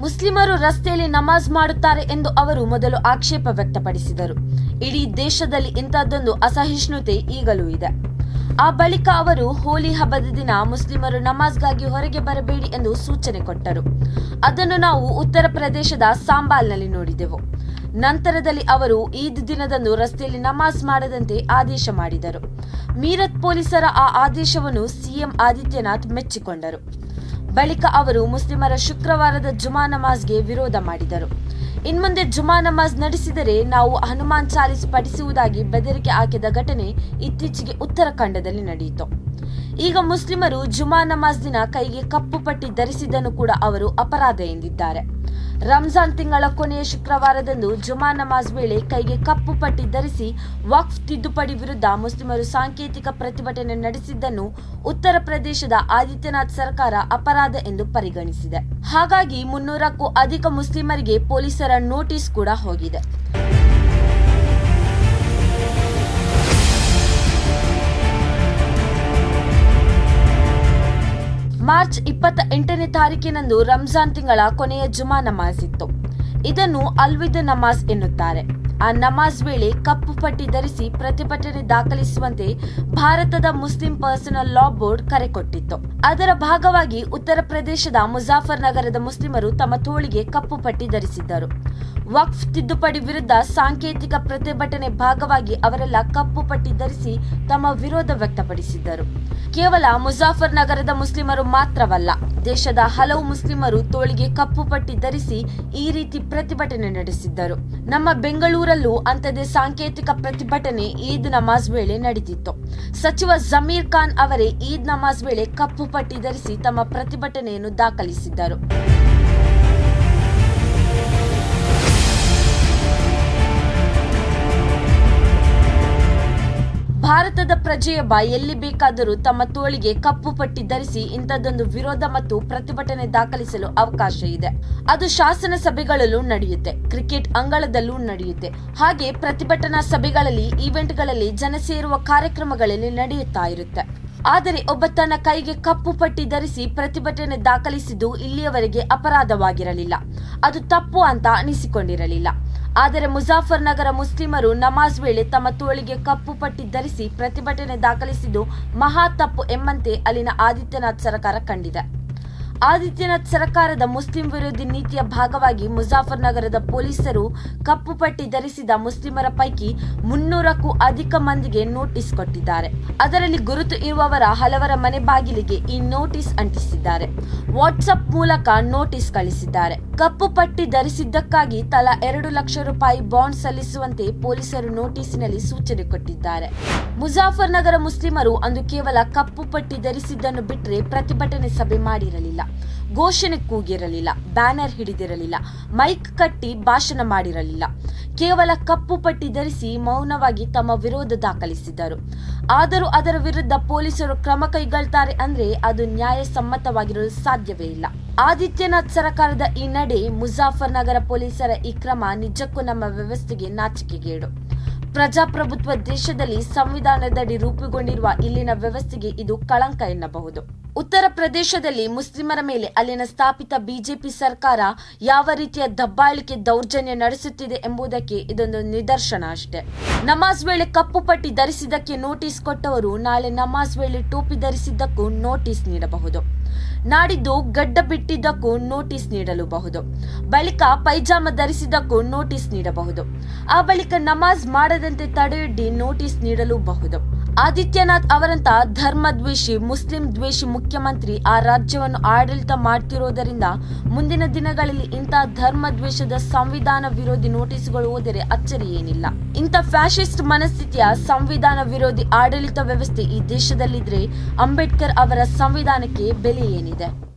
ಮುಸ್ಲಿಮರು ರಸ್ತೆಯಲ್ಲಿ ನಮಾಜ್ ಮಾಡುತ್ತಾರೆ ಎಂದು ಅವರು ಮೊದಲು ಆಕ್ಷೇಪ ವ್ಯಕ್ತಪಡಿಸಿದರು. ಇಡೀ ದೇಶದಲ್ಲಿ ಇಂಥದ್ದೊಂದು ಅಸಹಿಷ್ಣುತೆ ಈಗಲೂ ಇದೆ. ಆ ಬಳಿಕ ಅವರು ಹೋಲಿ ಹಬ್ಬದ ದಿನ ಮುಸ್ಲಿಮರು ನಮಾಜ್ಗಾಗಿ ಹೊರಗೆ ಬರಬೇಡಿ ಎಂದು ಸೂಚನೆ ಕೊಟ್ಟರು. ಅದನ್ನು ನಾವು ಉತ್ತರ ಪ್ರದೇಶದ ಸಾಂಬಾಲ್ನಲ್ಲಿ ನೋಡಿದೆವು. ನಂತರದಲ್ಲಿ ಅವರು ಈದ್ ದಿನದಂದು ರಸ್ತೆಯಲ್ಲಿ ನಮಾಜ್ ಮಾಡದಂತೆ ಆದೇಶ ಮಾಡಿದರು. ಮೀರತ್ ಪೊಲೀಸರ ಆ ಆದೇಶವನ್ನು ಸಿಎಂ ಆದಿತ್ಯನಾಥ್ ಮೆಚ್ಚಿಕೊಂಡರು. ಬಳಿಕ ಅವರು ಮುಸ್ಲಿಮರ ಶುಕ್ರವಾರದ ಜುಮಾ ನಮಾಜ್ಗೆ ವಿರೋಧ ಮಾಡಿದರು. ಇನ್ಮುಂದೆ ಜುಮಾ ನಮಾಜ್ ನಡೆಸಿದರೆ ನಾವು ಹನುಮಾನ್ ಚಾಲಿಸ್ ಪಡಿಸುವುದಾಗಿ ಬೆದರಿಕೆ ಹಾಕಿದ ಘಟನೆ ಇತ್ತೀಚೆಗೆ ಉತ್ತರಾಖಂಡದಲ್ಲಿ ನಡೆಯಿತು. ಈಗ ಮುಸ್ಲಿಮರು ಜುಮಾ ನಮಾಜ್ ದಿನ ಕೈಗೆ ಕಪ್ಪು ಪಟ್ಟಿ ಧರಿಸಿದ್ದನ್ನು ಕೂಡ ಅವರು ಅಪರಾಧ ಎಂದಿದ್ದಾರೆ ರಂಜಾನ್ ತಿಂಗಳ ಕೊನೆಯ ಶುಕ್ರವಾರದಂದು ಜುಮಾ ನಮಾಜ್ ವೇಳೆ ಕೈಗೆ ಕಪ್ಪು ಪಟ್ಟಿ ಧರಿಸಿ ವಕ್ಫ್ ತಿದ್ದುಪಡಿ ವಿರುದ್ಧ ಮುಸ್ಲಿಮರು ಸಾಂಕೇತಿಕ ಪ್ರತಿಭಟನೆ ನಡೆಸಿದ್ದನ್ನು ಉತ್ತರ ಪ್ರದೇಶದ ಆದಿತ್ಯನಾಥ್ ಸರ್ಕಾರ ಅಪರಾಧ ಎಂದು ಪರಿಗಣಿಸಿದೆ. ಹಾಗಾಗಿ ಮುನ್ನೂರಕ್ಕೂ ಅಧಿಕ ಮುಸ್ಲಿಮರಿಗೆ ಪೊಲೀಸರ ನೋಟಿಸ್ ಕೂಡ ಹೋಗಿದೆ. ಮಾರ್ಚ್ ಇಪ್ಪತ್ತ ಎಂಟನೇ ತಾರೀಕಿನಂದು ರಂಜಾನ್ ತಿಂಗಳ ಕೊನೆಯ ಜುಮಾ ನಮಾಜ್ ಇತ್ತು. ಇದನ್ನು ಅಲ್ವಿದ ನಮಾಜ್ ಎನ್ನುತ್ತಾರೆ. ಆ ನಮಾಜ್ ವೇಳೆ ಕಪ್ಪು ಪಟ್ಟಿ ಧರಿಸಿ ಪ್ರತಿಭಟನೆ ದಾಖಲಿಸುವಂತೆ ಭಾರತದ ಮುಸ್ಲಿಂ ಪರ್ಸನಲ್ ಲಾ ಬೋರ್ಡ್ ಕರೆ ಕೊಟ್ಟಿತ್ತು. ಅದರ ಭಾಗವಾಗಿ ಉತ್ತರ ಪ್ರದೇಶದ ಮುಜಾಫರ್ ನಗರದ ಮುಸ್ಲಿಮರು ತಮ್ಮ ತೋಳಿಗೆ ಕಪ್ಪು ಪಟ್ಟಿ ಧರಿಸಿದ್ದರು. ವಕ್ಫ್ ತಿದ್ದುಪಡಿ ವಿರುದ್ಧ ಸಾಂಕೇತಿಕ ಪ್ರತಿಭಟನೆ ಭಾಗವಾಗಿ ಅವರೆಲ್ಲ ಕಪ್ಪು ಪಟ್ಟಿ ಧರಿಸಿ ತಮ್ಮ ವಿರೋಧ ವ್ಯಕ್ತಪಡಿಸಿದ್ದರು. ಕೇವಲ ಮುಜಾಫರ್ ನಗರದ ಮುಸ್ಲಿಮರು ಮಾತ್ರವಲ್ಲ, ದೇಶದ ಹಲವು ಮುಸ್ಲಿಮರು ತೋಳಿಗೆ ಕಪ್ಪು ಪಟ್ಟಿ ಧರಿಸಿ ಈ ರೀತಿ ಪ್ರತಿಭಟನೆ ನಡೆಸಿದ್ದರು. ನಮ್ಮ ಬೆಂಗಳೂರಲ್ಲೂ ಅಂಥದೇ ಸಾಂಕೇತಿಕ ಪ್ರತಿಭಟನೆ ಈದ್ ನಮಾಜ್ ವೇಳೆ ನಡೆದಿತ್ತು ಸಚಿವ ಜಮೀರ್ ಖಾನ್ ಅವರೇ ಈದ್ ನಮಾಜ್ ವೇಳೆ ಕಪ್ಪು ಪಟ್ಟಿ ಧರಿಸಿ ತಮ್ಮ ಪ್ರತಿಭಟನೆಯನ್ನು ದಾಖಲಿಸಿದ್ದರು. ಭಾರತದ ಪ್ರಜೆಯೊಬ್ಬ ಎಲ್ಲಿ ಬೇಕಾದರೂ ತಮ್ಮ ತೋಳಿಗೆ ಕಪ್ಪು ಪಟ್ಟಿ ಧರಿಸಿ ಇಂಥದ್ದೊಂದು ವಿರೋಧ ಮತ್ತು ಪ್ರತಿಭಟನೆ ದಾಖಲಿಸಲು ಅವಕಾಶ ಇದೆ. ಅದು ಶಾಸನ ಸಭೆಗಳಲ್ಲೂ ನಡೆಯುತ್ತೆ, ಕ್ರಿಕೆಟ್ ಅಂಗಳದಲ್ಲೂ ನಡೆಯುತ್ತೆ. ಹಾಗೆ ಪ್ರತಿಭಟನಾ ಸಭೆಗಳಲ್ಲಿ, ಈವೆಂಟ್ಗಳಲ್ಲಿ ಜನ ಸೇರುವ ಕಾರ್ಯಕ್ರಮಗಳಲ್ಲಿ ನಡೆಯುತ್ತಾ ಇರುತ್ತೆ. ಆದರೆ ಒಬ್ಬ ತನ್ನ ಕೈಗೆ ಕಪ್ಪು ಪಟ್ಟಿ ಧರಿಸಿ ಪ್ರತಿಭಟನೆ ದಾಖಲಿಸಿದ್ದು ಇಲ್ಲಿಯವರೆಗೆ ಅಪರಾಧವಾಗಿರಲಿಲ್ಲ. ಅದು ತಪ್ಪು ಅಂತ ಅನಿಸಿಕೊಂಡಿರಲಿಲ್ಲ. ಆದರೆ ಮುಜಾಫರ್ ನಗರ ಮುಸ್ಲಿಮರು ನಮಾಜ್ ವೇಳೆ ತಮ್ಮ ತೋಳಿಗೆ ಕಪ್ಪು ಪಟ್ಟಿ ಧರಿಸಿ ಪ್ರತಿಭಟನೆ ದಾಖಲಿಸಿದ್ದು ಮಹಾ ತಪ್ಪು ಎಂಬಂತೆ ಅಲ್ಲಿನ ಆದಿತ್ಯನಾಥ್ ಸರ್ಕಾರ ಕಂಡಿದೆ. ಆದಿತ್ಯನಾಥ್ ಸರ್ಕಾರದ ಮುಸ್ಲಿಂ ವಿರೋಧಿ ನೀತಿಯ ಭಾಗವಾಗಿ ಮುಜಾಫರ್ ನಗರದ ಪೊಲೀಸರು ಕಪ್ಪು ಪಟ್ಟಿ ಧರಿಸಿದ ಮುಸ್ಲಿಮರ ಪೈಕಿ ಮುನ್ನೂರಕ್ಕೂ ಅಧಿಕ ಮಂದಿಗೆ ನೋಟಿಸ್ ಕೊಟ್ಟಿದ್ದಾರೆ. ಅದರಲ್ಲಿ ಗುರುತು ಇರುವವರ ಹಲವರ ಮನೆ ಬಾಗಿಲಿಗೆ ಈ ನೋಟಿಸ್ ಅಂಟಿಸಿದ್ದಾರೆ. ವಾಟ್ಸಪ್ ಮೂಲಕ ನೋಟಿಸ್ ಕಳಿಸಿದ್ದಾರೆ. ಕಪ್ಪು ಪಟ್ಟಿ ಧರಿಸಿದ್ದಕ್ಕಾಗಿ ತಲಾ ಎರಡು ಲಕ್ಷ ರೂಪಾಯಿ ಬಾಂಡ್ ಸಲ್ಲಿಸುವಂತೆ ಪೊಲೀಸರು ನೋಟಿಸ್ನಲ್ಲಿ ಸೂಚನೆ ಕೊಟ್ಟಿದ್ದಾರೆ. ಮುಜಾಫರ್ ನಗರ ಮುಸ್ಲಿಮರು ಅಂದು ಕೇವಲ ಕಪ್ಪು ಪಟ್ಟಿ ಧರಿಸಿದ್ದನ್ನು ಬಿಟ್ಟರೆ ಪ್ರತಿಭಟನೆ ಸಭೆ ಮಾಡಿರಲಿಲ್ಲ. ಘೋಷಣೆ ಕೂಗಿರಲಿಲ್ಲ, ಬ್ಯಾನರ್ ಹಿಡಿದಿರಲಿಲ್ಲ, ಮೈಕ್ ಕಟ್ಟಿ ಭಾಷಣ ಮಾಡಿರಲಿಲ್ಲ. ಕೇವಲ ಕಪ್ಪು ಪಟ್ಟಿ ಧರಿಸಿ ಮೌನವಾಗಿ ತಮ್ಮ ವಿರೋಧ ದಾಖಲಿಸಿದ್ದರು. ಆದರೂ ಅದರ ವಿರುದ್ಧ ಪೊಲೀಸರು ಕ್ರಮ ಕೈಗೊಳ್ತಾರೆ ಅಂದ್ರೆ ಅದು ನ್ಯಾಯಸಮ್ಮತವಾಗಿರಲು ಸಾಧ್ಯವೇ ಇಲ್ಲ. ಆದಿತ್ಯನಾಥ್ ಸರ್ಕಾರದ ಈ ನಡೆ ಮುಜಾಫರ್ ನಗರ ಪೊಲೀಸರ ಈ ಕ್ರಮ ನಿಜಕ್ಕೂ ನಮ್ಮ ವ್ಯವಸ್ಥೆಗೆ ನಾಚಿಕೆಗೇಡು. ಪ್ರಜಾಪ್ರಭುತ್ವ ದೇಶದಲ್ಲಿ ಸಂವಿಧಾನದಡಿ ರೂಪುಗೊಂಡಿರುವ ಇಲ್ಲಿನ ವ್ಯವಸ್ಥೆಗೆ ಇದು ಕಳಂಕ ಎನ್ನಬಹುದು. ಉತ್ತರ ಪ್ರದೇಶದಲ್ಲಿ ಮುಸ್ಲಿಮರ ಮೇಲೆ ಅಲ್ಲಿನ ಸ್ಥಾಪಿತ ಬಿಜೆಪಿ ಸರ್ಕಾರ ಯಾವ ರೀತಿಯ ದಬ್ಬಾಳಿಕೆ ದೌರ್ಜನ್ಯ ನಡೆಸುತ್ತಿದೆ ಎಂಬುದಕ್ಕೆ ಇದೊಂದು ನಿದರ್ಶನ ಅಷ್ಟೇ. ನಮಾಜ್ ವೇಳೆ ಕಪ್ಪು ಪಟ್ಟಿ ಧರಿಸಿದ್ದಕ್ಕೆ ನೋಟಿಸ್ ಕೊಟ್ಟವರು ನಾಳೆ ನಮಾಜ್ ವೇಳೆ ಟೋಪಿ ಧರಿಸಿದ್ದಕ್ಕೂ ನೋಟಿಸ್ ನೀಡಬಹುದು. ನಾಡಿದ್ದು ಗಡ್ಡ ಬಿಟ್ಟಿದ್ದಕ್ಕೂ ನೋಟಿಸ್ ನೀಡಲೂಬಹುದು. ಬಳಿಕ ಪೈಜಾಮ ಧರಿಸಿದ್ದಕ್ಕೂ ನೋಟಿಸ್ ನೀಡಬಹುದು. ಆ ಬಳಿಕ ನಮಾಜ್ ಮಾಡದಂತೆ ತಡೆಯೊಡ್ಡಿ ನೋಟಿಸ್ ನೀಡಲೂಬಹುದು. ಆದಿತ್ಯನಾಥ್ ಅವರಂತ ಧರ್ಮದ್ವೇಷಿ ಮುಸ್ಲಿಂ ದ್ವೇಷಿ ಮುಖ್ಯಮಂತ್ರಿ ಆ ರಾಜ್ಯವನ್ನು ಆಡಳಿತ ಮಾಡ್ತಿರೋದರಿಂದ ಮುಂದಿನ ದಿನಗಳಲ್ಲಿ ಇಂಥ ಧರ್ಮದ್ವೇಷದ ಸಂವಿಧಾನ ವಿರೋಧಿ ನೋಟಿಸ್ಗಳು ಹೋದರೆ ಅಚ್ಚರಿ ಏನಿಲ್ಲ. ಇಂಥ ಫ್ಯಾಷಿಸ್ಟ್ ಮನಸ್ಥಿತಿಯ ಸಂವಿಧಾನ ವಿರೋಧಿ ಆಡಳಿತ ವ್ಯವಸ್ಥೆ ಈ ದೇಶದಲ್ಲಿದ್ರೆ ಅಂಬೇಡ್ಕರ್ ಅವರ ಸಂವಿಧಾನಕ್ಕೆ ಬೆಲೆ ಏನಿದೆ?